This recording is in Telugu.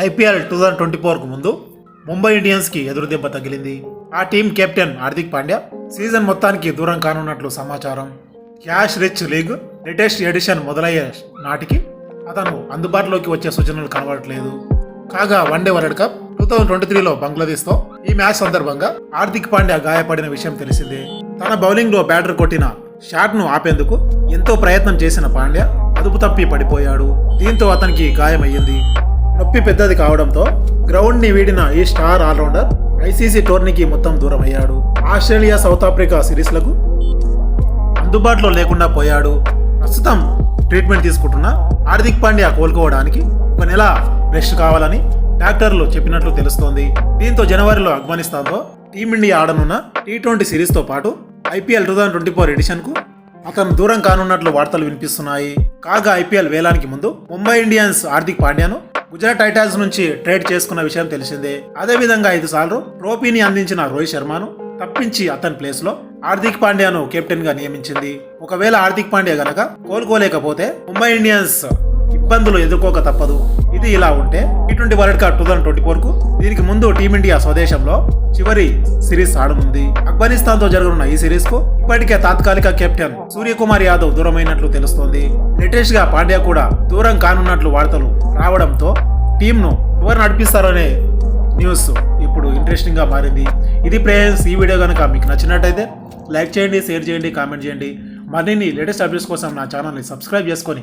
ఐపీఎల్ టూ థౌజండ్ ట్వంటీ ఫోర్కు ముందు ముంబై ఇండియన్స్కి ఎదురు దెబ్బ తగిలింది. ఆ team captain Hardik Pandya season మొత్తానికి దూరం కానున్నట్లు సమాచారం. Cash rich league latest edition మొదలయ్యే నాటికి అతను అందుబాటులోకి వచ్చే సూచనలు కనబడట్లేదు. కాగా one day world cup two thousand twenty త్రీలో బంగ్లాదేశ్తో ఈ మ్యాచ్ సందర్భంగా హార్దిక్ పాండ్యా గాయపడిన విషయం తెలిసిందే. తన బౌలింగ్లో బ్యాటర్ కొట్టిన షాట్ను ఆపేందుకు ఎంతో ప్రయత్నం చేసిన పాండ్యా అదుపు తప్పి పడిపోయాడు. దీంతో అతనికి గాయమయ్యింది. నొప్పి పెద్దది కావడంతో గ్రౌండ్ని వీడిన ఈ స్టార్ ఆల్రౌండర్ ఐసీసీ టోర్నీకి మొత్తం దూరం అయ్యాడు ఆస్ట్రేలియా సౌత్ ఆఫ్రికా సిరీస్లకు అందుబాటులో లేకుండా పోయాడు. ప్రస్తుతం ట్రీట్మెంట్ తీసుకుంటున్న హార్దిక్ పాండ్యా కోలుకోవడానికి ఒక నెల రెస్ట్ కావాలని డాక్టర్లు చెప్పినట్లు తెలుస్తోంది. దీంతో జనవరిలో ఆఫ్ఘనిస్తాన్తో టీమిండియా ఆడనున్న టీ ట్వంటీ సిరీస్తో పాటు IPL two thousand twenty four ఎడిషన్కు అతను దూరం కానున్నట్లు వార్తలు వినిపిస్తున్నాయి. కాగా ఐపీఎల్ వేలానికి ముందు ముంబై ఇండియన్స్ హార్దిక్ పాండ్యాను గుజరాత్ టైటాన్స్ నుంచి ట్రేడ్ చేసుకున్న విషయం తెలిసిందే. అదేవిధంగా ఐదు సార్లు ట్రోఫీని అందించిన రోహిత్ శర్మను తప్పించి అతని ప్లేస్లో హార్దిక్ పాండ్యాను కెప్టెన్గా నియమించింది. ఒకవేళ హార్దిక్ పాండ్యా గనక కోలుకోలేకపోతే ముంబై ఇండియన్స్ ఇబ్బందులు ఎదుర్కోక తప్పదు. ఇది ఇలా ఉంటే ఇటువంటి world cup two thousand twenty ఫోర్కు దీనికి ముందు టీమిండియా స్వదేశంలో చివరి సిరీస్ ఆడనుంది. ఆఫ్ఘనిస్తాన్తో జరగనున్న ఈ సిరీస్కు ఇప్పటికే తాత్కాలిక కెప్టెన్ సూర్యకుమార్ యాదవ్ దూరమైనట్లు తెలుస్తోంది. నిటేష్గా పాండ్యా కూడా దూరం కానున్నట్లు వార్తలు రావడంతో టీంను ఎవరు నడిపిస్తారనే న్యూస్ ఇప్పుడు ఇంట్రెస్టింగ్గా మారింది. ఇది ప్రేయర్స్ ఈ వీడియో కనుక మీకు నచ్చినట్టయితే లైక్ చేయండి షేర్ చేయండి కామెంట్ చేయండి. మరిన్ని లేటెస్ట్ అప్డేట్స్ కోసం నా ఛానల్ని సబ్స్క్రైబ్ చేసుకొని